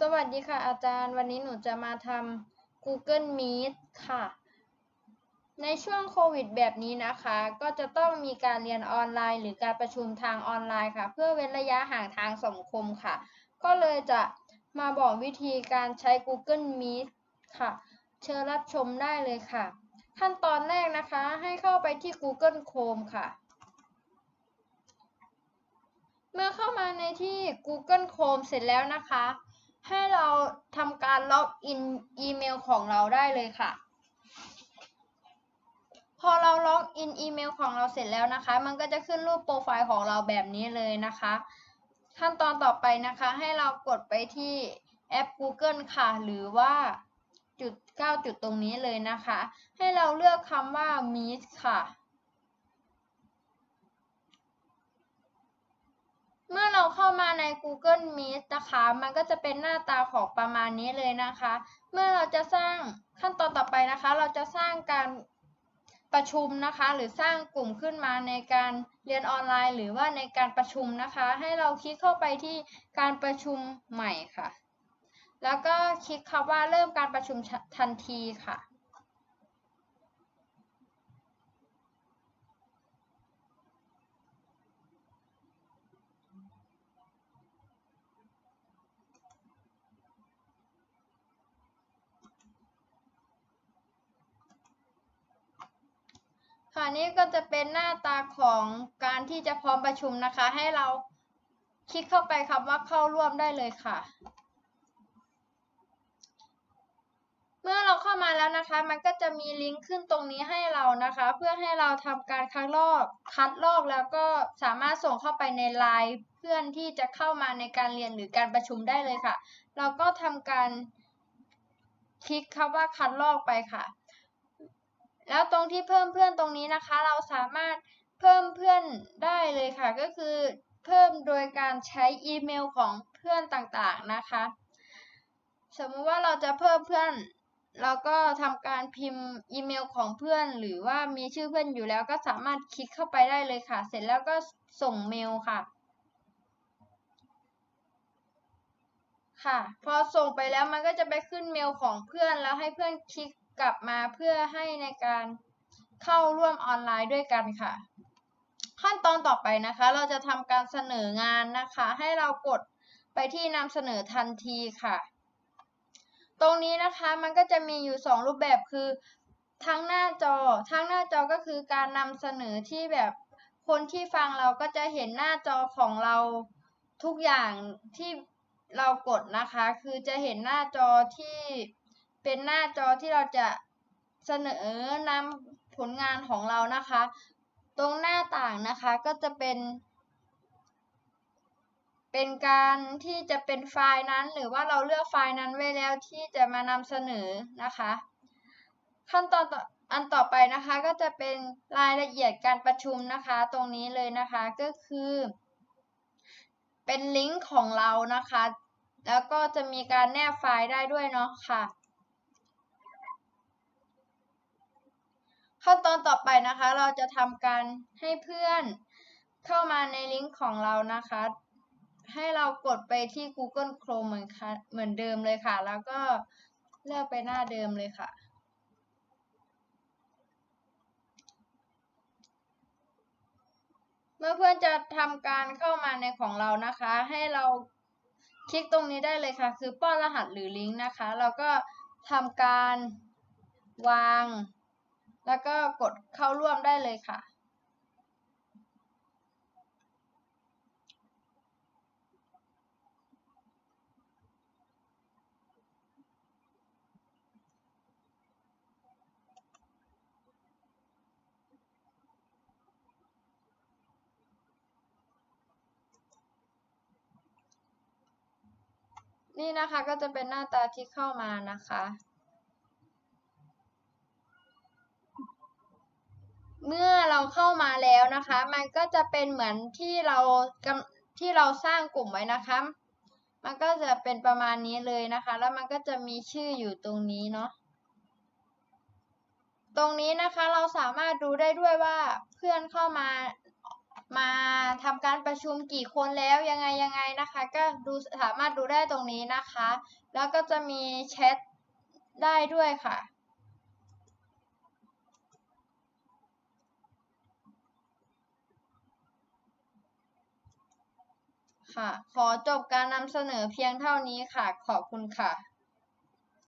สวัสดีค่ะอาจารย์ วันนี้หนูจะมาทำ Google Meet ค่ะ ในช่วงโควิดแบบนี้นะคะ ก็จะต้องมีการเรียนออนไลน์ หรือการประชุมทางออนไลน์ค่ะ เพื่อเว้นระยะห่างทางสังคมค่ะ ก็เลยจะมาบอกวิธีการใช้ Google Meet ค่ะ เชิญรับชมได้เลยค่ะ ขั้นตอนแรกนะคะให้เข้าไปที่ Google Chrome ค่ะเมื่อเข้ามาในที่ Google Chrome เสร็จแล้วนะคะ ให้เราทำการล็อกอินอีเมลของเราได้เลยค่ะ พอเราล็อกอินอีเมลของเราเสร็จแล้วนะคะ มันก็จะขึ้นรูปโปรไฟล์ของเราแบบนี้เลยนะคะ ขั้นตอนต่อไปนะคะ ให้เรากดไปที่แอป Google ค่ะ หรือว่าจุด9จุดตรงนี้เลยนะคะ ให้เราเลือกคำว่า Meet ค่ะ เมื่อเราเข้ามาใน Google Meet นะคะ มันก็จะเป็นหน้าตาของประมาณนี้เลยนะคะ เมื่อเราจะสร้างขั้นตอนต่อไปนะคะ เราจะสร้างการประชุมนะคะ หรือสร้างกลุ่มขึ้นมาในการเรียนออนไลน์ หรือว่าในการประชุมนะคะ ให้เราคลิกเข้าไปที่การประชุมใหม่ค่ะ แล้วก็คลิกคำว่าเริ่มการประชุมทันทีค่ะ ค่ะนี่ก็จะเป็นหน้าตาของการที่จะพร้อมประชุมนะคะ ให้เราคลิกเข้าไปคำว่าเข้าร่วมได้เลยค่ะ เมื่อเราเข้ามาแล้วนะคะ มันก็จะมีลิงก์ขึ้นตรงนี้ให้เรานะคะ เพื่อให้เราทำการคัดลอกคัดลอกแล้วก็สามารถส่งเข้าไปในไลน์เพื่อนที่จะเข้ามาในการเรียนหรือการประชุมได้เลยค่ะ เราก็ทำการคลิกคำว่าคัดลอกไปค่ะ แล้วตรงที่เพิ่มเพื่อนตรงนี้นะคะ เราสามารถเพิ่มเพื่อนได้เลยค่ะ ก็คือเพิ่มโดยการใช้อีเมลของเพื่อนต่างๆนะคะ สมมุติว่าเราจะเพิ่มเพื่อนเราก็ทำการพิมพ์อีเมลของเพื่อน หรือว่ามีชื่อเพื่อนอยู่แล้วก็สามารถคลิกเข้าไปได้เลยค่ะ เสร็จแล้วก็ส่งเมลค่ะ ค่ะ พอส่งไปแล้วมันก็จะไปขึ้นเมลของเพื่อนแล้วให้เพื่อนคลิก กลับมาเพื่อให้ในการเข้าร่วมออนไลน์ด้วยกันค่ะ ขั้นตอนต่อไปนะคะ เราจะทำการเสนองานนะคะ ให้เรากดไปที่นำเสนอทันทีค่ะ ตรงนี้นะคะมันก็จะมีอยู่ 2 รูปแบบคือทั้งหน้าจอ ทั้งหน้าจอก็คือการนำเสนอที่แบบคนที่ฟังเราก็จะเห็นหน้าจอของเราทุกอย่างที่เรากดนะคะ คือจะเห็นหน้าจอที่ เป็นหน้าจอที่เราจะเสนอนำผลงานของเรานะคะ ตรงหน้าต่างนะคะก็จะเป็น เป็นการที่จะเป็นไฟล์นั้น หรือว่าเราเลือกไฟล์นั้นไว้แล้วที่จะมานำเสนอนะคะ ขั้นตอนอันต่อไปนะคะก็จะเป็นรายละเอียดการประชุมนะคะ ตรงนี้เลยนะคะก็คือ เป็นลิงก์ของเรานะคะ แล้วก็จะมีการแนบไฟล์ได้ด้วยเนาะค่ะ ขั้นตอนต่อไปนะคะ เราจะทำการให้เพื่อนเข้ามาในลิงก์ของเรานะคะ ให้เรากดไปที่ Google Chrome เหมือนค่ะเหมือนเดิมเลยค่ะ แล้วก็เลือกไปหน้าเดิมเลยค่ะ เมื่อเพื่อนจะทำการเข้ามาในของเรานะคะ ให้เราคลิกตรงนี้ได้เลยค่ะ คือป้อนรหัสหรือลิงก์นะคะ เราก็ทำการวาง แล้วก็กดเข้าร่วมได้เลยค่ะ นี่นะคะก็จะเป็นหน้าตาที่เข้ามานะคะ เมื่อเราเข้ามาแล้วนะคะ มันก็จะเป็นเหมือนที่เราที่เราสร้างกลุ่มไว้นะคะ มันก็จะเป็นประมาณนี้เลยนะคะ แล้วมันก็จะมีชื่ออยู่ตรงนี้เนาะ ตรงนี้นะคะเราสามารถดูได้ด้วยว่าเพื่อนเข้ามามาทำการประชุมกี่คนแล้วยังไงยังไงนะคะ ก็ดูสามารถดูได้ตรงนี้นะคะ แล้วก็จะมีแชทได้ด้วยค่ะ ค่ะ ขอจบการนำเสนอเพียงเท่านี้ค่ะ ขอบคุณค่ะ